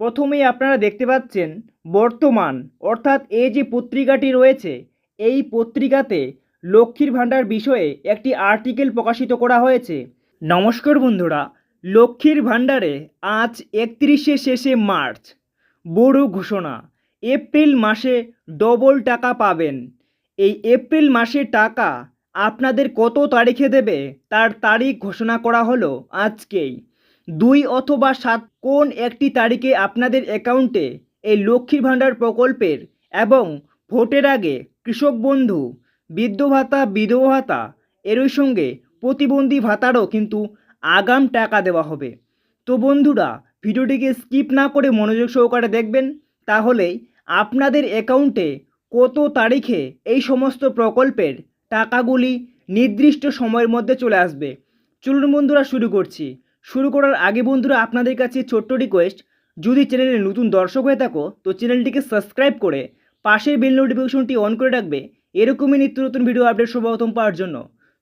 প্রথমেই আপনারা দেখতে পাচ্ছেন বর্তমান, অর্থাৎ এই যে পত্রিকাটি রয়েছে, এই পত্রিকাতে লক্ষ্মীর ভাণ্ডার বিষয়ে একটি আর্টিকেল প্রকাশিত করা হয়েছে। নমস্কার বন্ধুরা, লক্ষ্মীর ভাণ্ডারে আজ একত্রিশে শেষে মার্চ, বড় ঘোষণা, এপ্রিল মাসে ডবল টাকা পাবেন। এই এপ্রিল মাসের টাকা আপনাদের কত তারিখে দেবে, তার তারিখ ঘোষণা করা হলো আজকেই। দুই অথবা সাত কোন একটি তারিখে আপনাদের অ্যাকাউন্টে এই লক্ষ্মীর ভাণ্ডার প্রকল্পের এবং ভোটের আগে কৃষক বন্ধু, বৃদ্ধ ভাতা, বিধবা ভাতা, এরই সঙ্গে প্রতিবন্ধী ভাতারও কিন্তু আগাম টাকা দেওয়া হবে। তো বন্ধুরা, ভিডিওটিকে স্কিপ না করে মনোযোগ সহকারে দেখবেন, তাহলেই আপনাদের অ্যাকাউন্টে কত তারিখে এই সমস্ত প্রকল্পের টাকাগুলি নির্দিষ্ট সময়ের মধ্যে চলে আসবে। চলুন বন্ধুরা, শুরু করছি। শুরু করার আগে বন্ধুরা আপনাদের কাছে ছোট্ট রিকোয়েস্ট যদি চ্যানেলে নতুন দর্শক হয়ে থাকো, তো চ্যানেলটিকে সাবস্ক্রাইব করে পাশের বেল নোটিফিকেশনটি অন করে রাখবে। এরকমই নিত্য নতুন ভিডিও আপডেট সর্বপ্রথম পাওয়ার জন্য।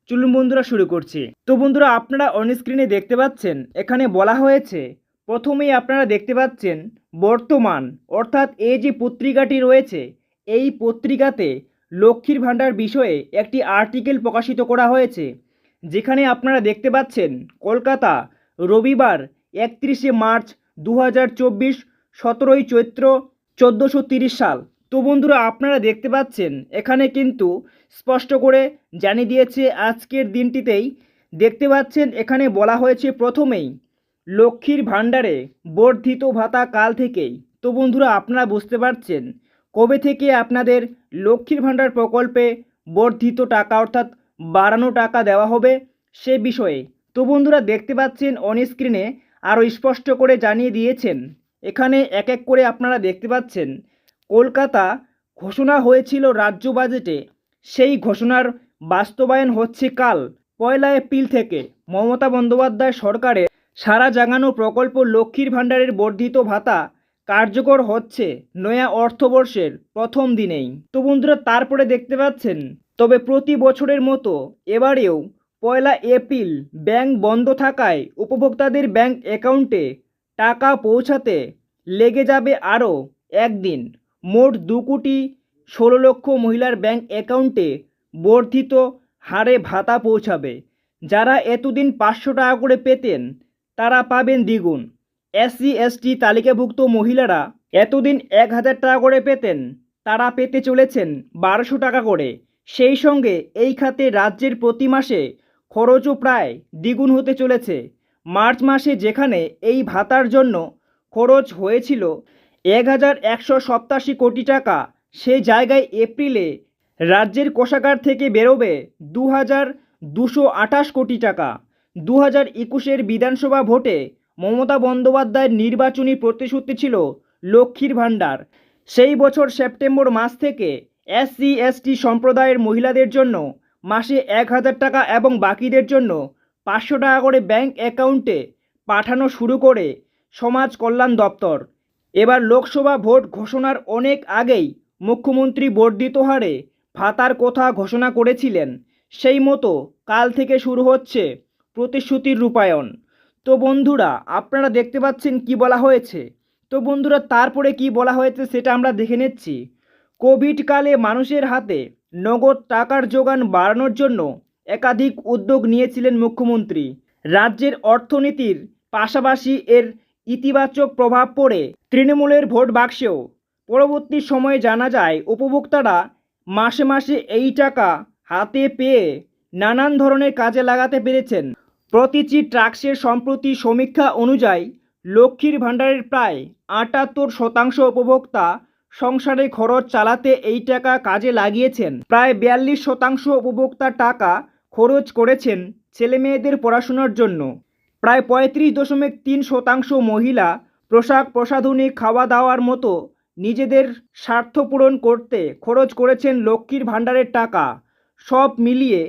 চলুন বন্ধুরা শুরু করছি। তো বন্ধুরা, আপনারা অন স্ক্রিনে দেখতে পাচ্ছেন, এখানে বলা হয়েছে, প্রথমেই আপনারা দেখতে পাচ্ছেন, বর্তমান, অর্থাৎ এই যে পত্রিকাটি রয়েছে, এই পত্রিকাতে লক্ষ্মীর ভাণ্ডার বিষয়ে একটি আর্টিকেল প্রকাশিত করা হয়েছে। যেখানে আপনারা দেখতে পাচ্ছেন, কলকাতা রবিবার একত্রিশে মার্চ দু হাজার চব্বিশ সতেরোই চৈত্র চোদ্দোশো তিরিশ সাল। তো বন্ধুরা, আপনারা দেখতে পাচ্ছেন, এখানে কিন্তু স্পষ্ট করে জানিয়ে দিয়েছে আজকের দিনটিতেই। দেখতে পাচ্ছেন, এখানে বলা হয়েছে প্রথমেই লক্ষ্মীর ভাণ্ডারে বর্ধিত ভাতা কাল থেকেই। তো বন্ধুরা, আপনারা বুঝতে পারছেন, কবে থেকে আপনাদের লক্ষ্মীর ভাণ্ডার প্রকল্পে বর্ধিত টাকা অর্থাৎ বাড়ানো টাকা দেওয়া হবে সে বিষয়ে তো বন্ধুরা দেখতে পাচ্ছেন অন স্ক্রিনে আরও স্পষ্ট করে জানিয়ে দিয়েছেন। এখানে এক এক করে আপনারা দেখতে পাচ্ছেন, কলকাতা ঘোষণা হয়েছিল রাজ্য বাজেটে সেই ঘোষণার বাস্তবায়ন হচ্ছে কাল, পয়লা এপ্রিল থেকে। মমতা বন্দ্যোপাধ্যায় সরকারের সারা জাগানো প্রকল্প লক্ষ্মীর ভাণ্ডারের বর্ধিত ভাতা কার্যকর হচ্ছে নয়া অর্থবর্ষের প্রথম দিনেই। তো বন্ধুরা তারপরে দেখতে পাচ্ছেন, তবে প্রতি বছরের মতো এবারেও পয়লা এপ্রিল ব্যাংক বন্ধ থাকায় উপভোক্তাদের ব্যাংক অ্যাকাউন্টে টাকা পৌঁছাতে লেগে যাবে আরও একদিন। মোট দু কোটি ষোলো লক্ষ মহিলার ব্যাংক অ্যাকাউন্টে বর্ধিত হারে ভাতা পৌঁছাবে। যারা এতদিন পাঁচশো টাকা করে পেতেন, তারা পাবেন দ্বিগুণ। এসসি এসটি তালিকাভুক্ত মহিলারা এতদিন এক হাজার টাকা করে পেতেন, তারা পেতে চলেছেন বারোশো টাকা করে। সেই সঙ্গে এই খাতে রাজ্যের প্রতি মাসে খরচও প্রায় দ্বিগুণ হতে চলেছে। মার্চ মাসে যেখানে এই ভাতার জন্য খরচ হয়েছিল এক হাজার একশো সপ্তাশি কোটি টাকা সেই জায়গায় এপ্রিলে রাজ্যের কোষাগার থেকে বেরোবে দু হাজার দুশো আঠাশ কোটি টাকা। দু হাজার একুশের বিধানসভা ভোটে মমতা বন্দ্যোপাধ্যায়ের নির্বাচনী প্রতিশ্রুতি ছিল লক্ষ্মীর ভাণ্ডার। সেই বছর সেপ্টেম্বর মাস থেকে এসসি এসটি সম্প্রদায়ের মহিলাদের জন্য মাসে এক হাজার টাকা এবং বাকিদের জন্য পাঁচশো টাকা করে ব্যাংক অ্যাকাউন্টে পাঠানো শুরু করে সমাজ কল্যাণ দপ্তর। এবার লোকসভা ভোট ঘোষণার অনেক আগেই মুখ্যমন্ত্রী বর্ধিত হারে ভাতার কথা ঘোষণা করেছিলেন। সেই মতো কাল থেকে শুরু হচ্ছে প্রতিশ্রুতির রূপায়ণ। তো বন্ধুরা, আপনারা দেখতে পাচ্ছেন কি বলা হয়েছে? তো বন্ধুরা, তারপরে কি বলা হয়েছে সেটা আমরা দেখে নিচ্ছি। কোভিডকালে মানুষের হাতে নগদ টাকার যোগান বাড়ানোর জন্য একাধিক উদ্যোগ নিয়েছিলেন মুখ্যমন্ত্রী। রাজ্যের অর্থনীতির পাশাপাশি এর ইতিবাচক প্রভাব পড়ে তৃণমূলের ভোট বাক্সেও। পরবর্তী সময়ে জানা যায়, উপভোক্তারা মাসে মাসে এই টাকা হাতে পেয়ে নানান ধরনের কাজে লাগাতে পেরেছেন। প্রতিটি ট্রাক্সের সম্প্রতি সমীক্ষা অনুযায়ী লক্ষ্মীর ভাণ্ডারের প্রায় আটাত্তর শতাংশ উপভোক্তা সংসারে খরচ চালাতে এই টাকা কাজে লাগিয়েছেন। প্রায় বিয়াল্লিশ শতাংশ উপভোক্তা টাকা খরচ করেছেন ছেলেমেয়েদের পড়াশোনার জন্য। প্রায় পঁয়ত্রিশ দশমিক তিন শতাংশ মহিলা পোশাক প্রসাধনী খাওয়া দাওয়ার মতো নিজেদের স্বার্থ পূরণ করতে খরচ করেছেন লক্ষ্মীর ভাণ্ডারের টাকা। সব মিলিয়ে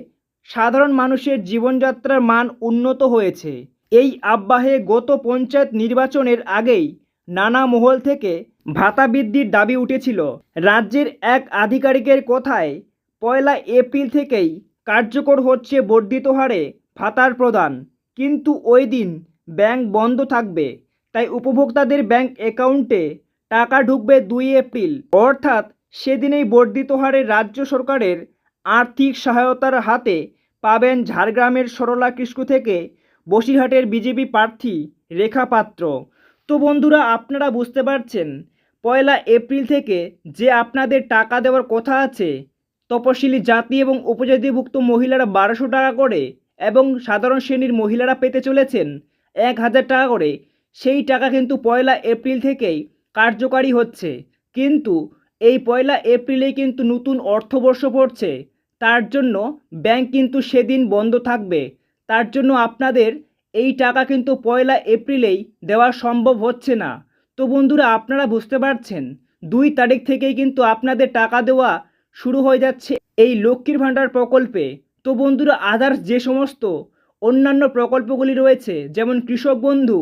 সাধারণ মানুষের জীবনযাত্রার মান উন্নত হয়েছে। এই আববাহে গত পঞ্চায়েত নির্বাচনের আগেই নানা মহল থেকে ভাতা বৃদ্ধির দাবি উঠেছিল। রাজ্যের এক আধিকারিকের কথায়, পয়লা এপ্রিল থেকেই কার্যকর হচ্ছে বর্ধিত হারে ভাতার প্রদান। কিন্তু ওই দিন ব্যাংক বন্ধ থাকবে, তাই উপভোক্তাদের ব্যাংক অ্যাকাউন্টে টাকা ঢুকবে দুই এপ্রিল। অর্থাৎ সেদিনেই বর্ধিত হারে রাজ্য সরকারের আর্থিক সহায়তার হাতে পাবেন ঝাড়গ্রামের সরলা কৃষ্ণ থেকে বসিরহাটের বিজেপি প্রার্থী রেখা পাত্র। তো বন্ধুরা, আপনারা বুঝতে পারছেন পয়লা এপ্রিল থেকে যে আপনাদের টাকা দেওয়ার কথা আছে, তপশিলি জাতি এবং উপজাতিভুক্ত মহিলারা বারোশো টাকা করে এবং সাধারণ শ্রেণির মহিলারা পেতে চলেছেন এক হাজার টাকা করে। সেই টাকা কিন্তু পয়লা এপ্রিল থেকেই কার্যকারী হচ্ছে। কিন্তু এই পয়লা এপ্রিলেই কিন্তু নতুন অর্থবর্ষ পড়ছে। তার জন্য ব্যাংক কিন্তু সেদিন বন্ধ থাকবে। তার জন্য আপনাদের এই টাকা কিন্তু পয়লা এপ্রিলেই দেওয়া সম্ভব হচ্ছে না। তো বন্ধুরা, আপনারা বুঝতে পারছেন, দুই তারিখ থেকেই কিন্তু আপনাদের টাকা দেওয়া শুরু হয়ে যাচ্ছে এই লক্ষ্মীর ভাণ্ডার প্রকল্পে। তো বন্ধুরা আদার্স যে সমস্ত অন্যান্য প্রকল্পগুলি রয়েছে, যেমন কৃষক বন্ধু,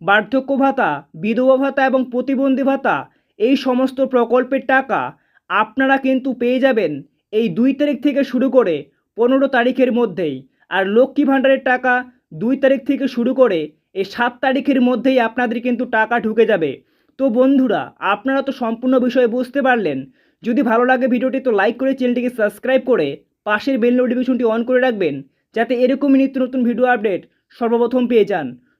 বার্ধক্য ভাতা, বিধবা ভাতা এবং প্রতিবন্ধী ভাতা, এই সমস্ত প্রকল্পের টাকা আপনারা কিন্তু পেয়ে যাবেন এই দুই তারিখ থেকে শুরু করে পনেরো তারিখের মধ্যেই। আর লক্ষ্মী ভাণ্ডারের টাকা দুই তারিখ থেকে শুরু করে এই সাত তারিখের মধ্যেই আপনাদের কিন্তু টাকা ঢুকে যাবে। তো বন্ধুরা, আপনারা তো সম্পূর্ণ বিষয়ে বুঝতে পারলেন। যদি ভালো লাগে ভিডিওটি, তো লাইক করে চ্যানেলটিকে সাবস্ক্রাইব করে পাশের বেল নোটিফিকেশনটি অন করে রাখবেন, যাতে এরকমই নিত্য নতুন ভিডিও আপডেট সর্বপ্রথম পেয়ে যান।